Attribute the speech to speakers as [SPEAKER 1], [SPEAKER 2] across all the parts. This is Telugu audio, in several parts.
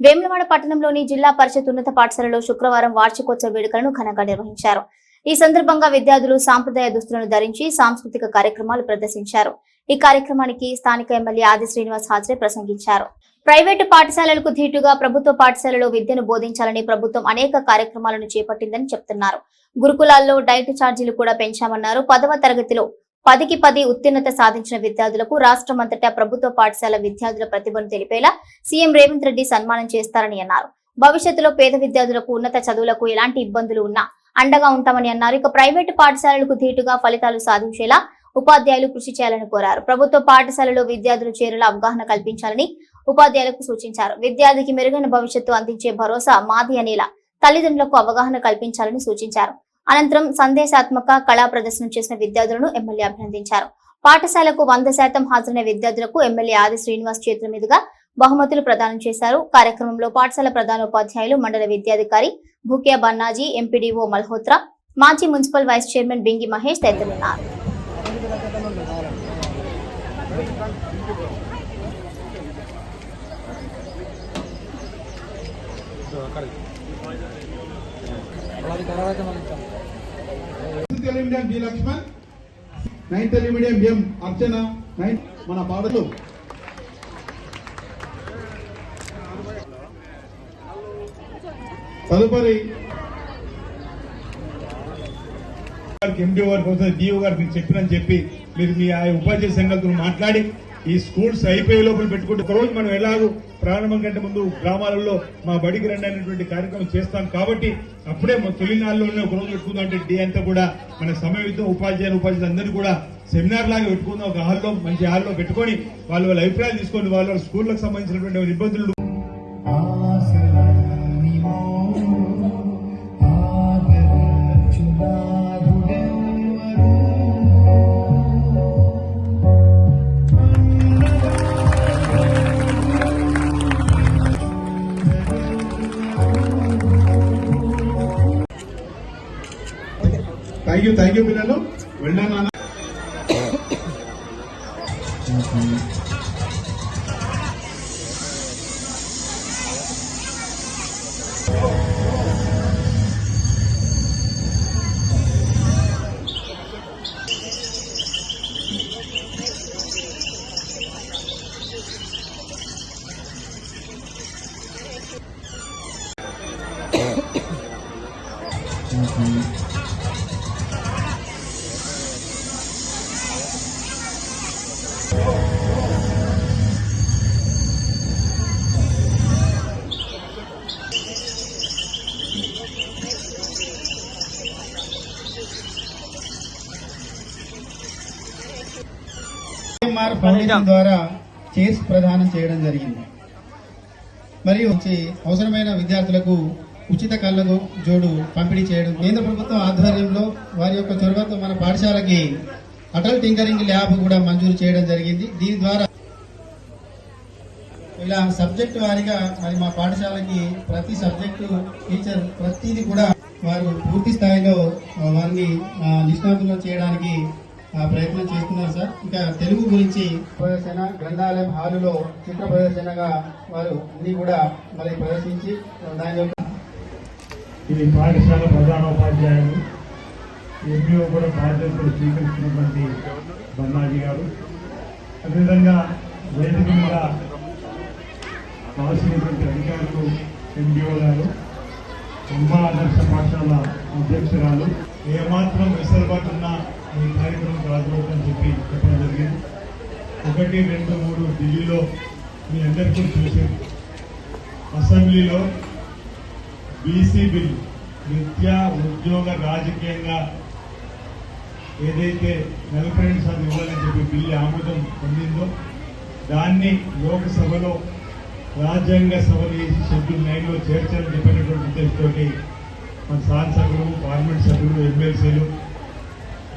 [SPEAKER 1] వేములవాడ పట్టణంలోని జిల్లా పరిషత్ ఉన్నత పాఠశాలలో శుక్రవారం వార్షికోత్సవ వేడుకలను ఘనంగా నిర్వహించారు. ఈ సందర్భంగా విద్యార్థులు సాంప్రదాయ దుస్తులను ధరించి సాంస్కృతిక కార్యక్రమాలు ప్రదర్శించారు. ఈ కార్యక్రమానికి స్థానిక ఎమ్మెల్యే ఆది శ్రీనివాస్ హాజరే ప్రసంగించారు. ప్రైవేటు పాఠశాలలకు ధీటుగా ప్రభుత్వ పాఠశాలలో విద్యను బోధించాలని ప్రభుత్వం అనేక కార్యక్రమాలను చేపట్టిందని చెప్తున్నారు. గురుకులాల్లో డైట్ ఛార్జీలు కూడా పెంచామన్నారు. పదవ తరగతిలో పదికి పది ఉత్తీర్ణత సాధించిన విద్యార్థులకు రాష్ట్రమంతటా ప్రభుత్వ పాఠశాల విద్యార్థుల ప్రతిభను తెలిపేలా సీఎం రేవంత్ రెడ్డి సన్మానం చేస్తారని అన్నారు. భవిష్యత్తులో పేద విద్యార్థులకు ఉన్నత చదువులకు ఎలాంటి ఇబ్బందులు ఉన్నా అండగా ఉంటామని అన్నారు. ఇక ప్రైవేటు పాఠశాలలకు ధీటుగా ఫలితాలు సాధించేలా ఉపాధ్యాయులు కృషి చేయాలని కోరారు. ప్రభుత్వ పాఠశాలలో విద్యార్థులు చేరేలా అవగాహన కల్పించాలని ఉపాధ్యాయులకు సూచించారు. విద్యార్థికి మెరుగైన భవిష్యత్తు అందించే భరోసా మాది అనేలా తల్లిదండ్రులకు అవగాహన కల్పించాలని సూచించారు. అనంతరం సందేశాత్మక కళా ప్రదర్శన చేసిన విద్యార్థులను ఎమ్మెల్యే అభినందించారు. పాఠశాలకు వంద శాతం హాజరైన విద్యార్థులకు ఎమ్మెల్యే ఆది శ్రీనివాస్ చేతుల మీదుగా బహుమతులు ప్రదానం చేశారు. కార్యక్రమంలో పాఠశాల ప్రధానోపాధ్యాయులు మండల విద్యాధికారి భూక్యా బన్నాజీ ఎంపీడీఓ మల్హోత్రా మాజీ municipal vice chairman Bingi Mahesh తదితరులున్నారు.
[SPEAKER 2] అక్కడ medium B Lakshman ninth Telugu medium M Archana ninth మన పాటలు తదుపరి ఎండి గారికి వస్తుంది డిఓ గారు మీకు చెప్పినని చెప్పి మీరు మీ ఆ ఉపాధ్యాయ సంఘాలతో మాట్లాడి ఈ స్కూల్స్ అయిపోయే లోపల పెట్టుకుంటే రోజు మనం ఎలాగో ప్రారంభం కంటే ముందు గ్రామాలలో మా బడికి రండి అనేటువంటి కార్యక్రమం చేస్తాం. కాబట్టి అప్పుడే మా తొలినాళ్ళలోనే ఒక రోజు పెట్టుకుందాం అంటే డే అంతా కూడా మన సమయంతో ఉపాధ్యాయులు ఉపాధ్యాయులు అందరూ కూడా సెమినార్ లాగా పెట్టుకుందాం. ఒక హాల్లో మంచి హాల్లో పెట్టుకొని వాళ్ళ వాళ్ళ అభిప్రాయాలు తీసుకొని వాళ్ళ స్కూళ్ళకు సంబంధించినటువంటి ఇబ్బందులు థ్యాంక్ యూ థ్యాంక్ యూ పిల్లలు వెళ్ళాను నాన్న
[SPEAKER 3] ఎంఆర్ ఫౌండేషన్ ద్వారా చైర్స్ ప్రదానం చేయడం జరిగింది. మరియు అవసరమైన విద్యార్థులకు ఉచిత కళ్ళకు జోడు పంపిణీ చేయడం కేంద్ర ప్రభుత్వం ఆధ్వర్యంలో వారి యొక్క చొరవతో మన పాఠశాలకి అటల్ టింకరింగ్ ల్యాబ్ కూడా మంజూరు చేయడం జరిగింది. దీని ద్వారా ఇలా సబ్జెక్ట్ వారిగా మరి మా పాఠశాలకి ప్రతి సబ్జెక్టు టీచర్ ప్రతిదీ కూడా వారు పూర్తి స్థాయిలో వారిని నిష్ణాతులు చేయడానికి ప్రయత్నం చేస్తున్నారు సార్. ఇంకా తెలుగు గురించి ప్రదర్శన గ్రంథాలయం హాలులో చిత్ర ప్రదర్శనగా వారు అన్ని కూడా మరి ప్రదర్శించి దాని యొక్క
[SPEAKER 4] ఇది పాఠశాల ప్రధానోపాధ్యాయులు ఎంపీఓ కూడా బాధ్యతలు స్వీకరించినటువంటి బన్నాజీ గారు. అదేవిధంగా వేదిక మీద కావాల్సినటువంటి అధికారులు ఎండిఓ గారు అమ్మ ఆదర్శ పాఠశాల అధ్యక్షురాలు. ఏమాత్రం వెసులుబాటు ఉన్నా ఈ కార్యక్రమం రాజుకోవడం చెప్పి చెప్పడం జరిగింది. ఒకటి రెండు మూడు ఢిల్లీలో మీ అందరికీ చూసారు అసెంబ్లీలో బీసీ బిల్ విద్య ఉద్యోగ రాజకీయంగా ఏదైతే నలభై రెండు శాతం ఇవ్వాలని చెప్పి బిల్లు ఆమోదం పొందిందో దాన్ని లోక్సభలో రాజ్యాంగ సభలు చేసి షెడ్యూల్ నైన్లో చేర్చాలని చెప్పినటువంటి ఉద్దేశంతో మన శాసనసభ్యులు పార్లమెంట్ సభ్యులు ఎమ్మెల్సీలు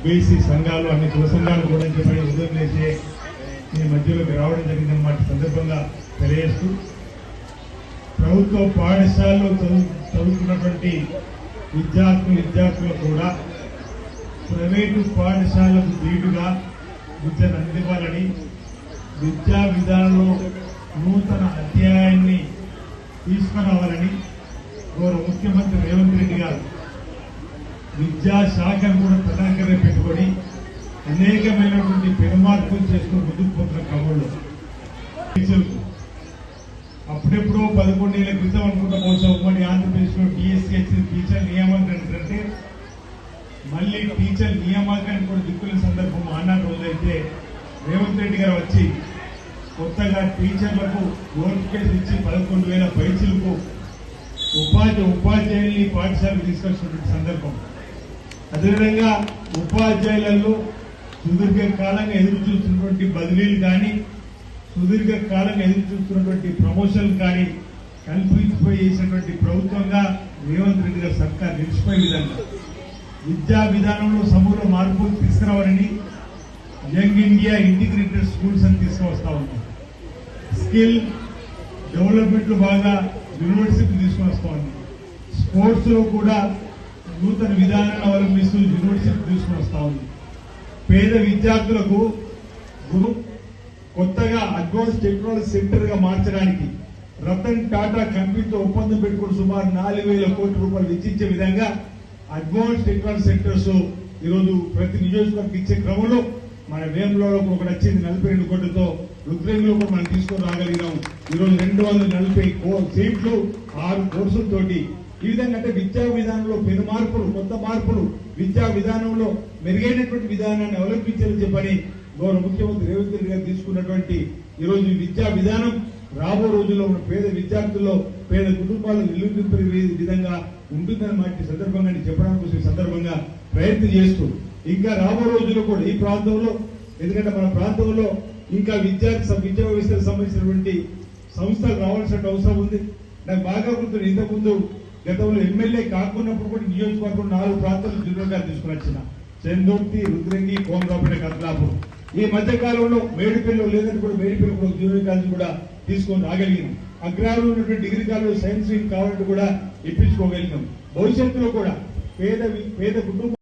[SPEAKER 4] బీసీ సంఘాలు అన్ని కుల సంఘాలు కూడా ఉదయం చేసే ఈ మధ్యలోకి రావడం జరిగిందన్నమాట సందర్భంగా తెలియజేస్తూ ప్రభుత్వ పాఠశాలలో చదువు చదువుతున్నటువంటి విద్యార్థులు విద్యార్థులు కూడా ప్రైవేటు పాఠశాలకు ధీటుగా విద్యను అందివ్వాలని విద్యా విధానంలో నూతన అధ్యాయాన్ని తీసుకురావాలని గౌరవ ముఖ్యమంత్రి రేవంత్ రెడ్డి గారు విద్యా శాఖను కూడా ప్రధానంగా పెట్టుకొని అనేకమైనటువంటి పెనుమార్పులు చేసుకుని ముందుకు పోతున్న క్రమంలో టీచర్లకు అప్పుడెప్పుడో పదకొండేళ్ళ క్రితం అనుకుంటా బహుశా ఉమ్మడి ఆంధ్రప్రదేశ్లో డిఎస్సి టీచర్ నియామకం ఏంటంటే మళ్ళీ టీచర్ నియామకానికి కూడా దిక్కుల సందర్భం ఆనాడు రోజైతే రేవంత్ రెడ్డి గారు వచ్చి కొత్తగా టీచర్లకు నోటిఫికేషన్ ఇచ్చి పదకొండు వేల పైసలకు ఉపాధి ఉపాధ్యాయుల్ని పాఠశాలకు తీసుకొచ్చినటువంటి సందర్భం. అదేవిధంగా ఉపాధ్యాయులలో సుదీర్ఘకాలంగా ఎదురు చూస్తున్నటువంటి బదిలీలు కానీ సుదీర్ఘకాలంగా ఎదురు చూస్తున్నటువంటి ప్రమోషన్లు కానీ కల్పించిపోయేసినటువంటి ప్రభుత్వంగా రేవంత్ రెడ్డి గారు సర్కార్ నిలిచిపోయే విధంగా విద్యా విధానంలో సమూల మార్పులు తీసుకురావాలని యంగ్ ఇండియా ఇంటిగ్రేటెడ్ స్కూల్స్ అని తీసుకువస్తా ఉన్నాం. స్కిల్ డెవలప్మెంట్లు బాగా యూనివర్సిటీ తీసుకుని ఉన్నాం. ఉంది కూడా నూతన విధానాన్ని అవలంబిస్తూ యూనివర్సిటీ తీసుకుని వస్తా ఉంది పేద విద్యార్థులకు గురు కొత్తగా అడ్వాన్స్ టెక్నాలజీ సెంటర్గా మార్చడానికి రతన్ టాటా కంపెనీతో ఒప్పందం పెట్టుకుని సుమారు నాలుగు వేల కోట్ల రూపాయలు వెచ్చించే విధంగా అడ్వాన్స్ టెక్నాలజీ సెంటర్స్ ఈరోజు ప్రతి నియోజకవర్గం ఇచ్చే క్రమంలో మన వేములలో ఒకటి వచ్చింది నలభై రెండు కోట్లతో రుద్రంగిలో కూడా మనం తీసుకొని రాగలిగినాం ఈరోజు రెండు వందల నలభై సీట్లు ఆరు కోర్సులతోటి ఈ విధంగా అంటే విద్యా విధానంలో పెను మార్పులు కొత్త మార్పులు విద్యా విధానంలో మెరుగైనటువంటి విధానాన్ని అవలంబించాలని చెప్పని గౌరవ ముఖ్యమంత్రి రేవంత్ రెడ్డి గారు తీసుకున్నటువంటి ఈరోజు విద్యా విధానం రాబో రోజుల్లో ఉన్న పేద విద్యార్థుల్లో పేద కుటుంబాలు ఇల్లు విధంగా ఉంటుందని మాట సందర్భంగా నేను చెప్పడానికి కోసం సందర్భంగా ప్రయత్నం చేస్తూ ఇంకా రాబో రోజుల్లో కూడా ఈ ప్రాంతంలో ఎందుకంటే మన ప్రాంతంలో ఇంకా విద్యార్థి విద్యా వ్యవస్థకు సంబంధించినటువంటి సంస్థలు రావాల్సిన అవసరం ఉంది. నాకు బాగా గుర్తుంది ఇంతకుముందు గతంలో ఎమ్మెల్యే కాకున్నప్పుడు కూడా నియోజకవర్గం నాలుగు ప్రాంతాలు జిల్లాగా గారు వచ్చిన చెందుర్తి రుద్రంగి కోమరాపేట కత్లాపూర్ ఈ మధ్య కాలంలో మేడిపల్లి లేదంటే కూడా మేడిపల్లి కూడా జూనియర్ కాలేజ్ కూడా తీసుకొని రాగలిగినాం అగ్రాలు ఉన్నటువంటి డిగ్రీ కాలేజ్ సైన్స్ వింగ్ కావాలంటే కూడా ఇప్పించుకోగలిగినాం భవిష్యత్తులో కూడా పేద పేద కుటుంబం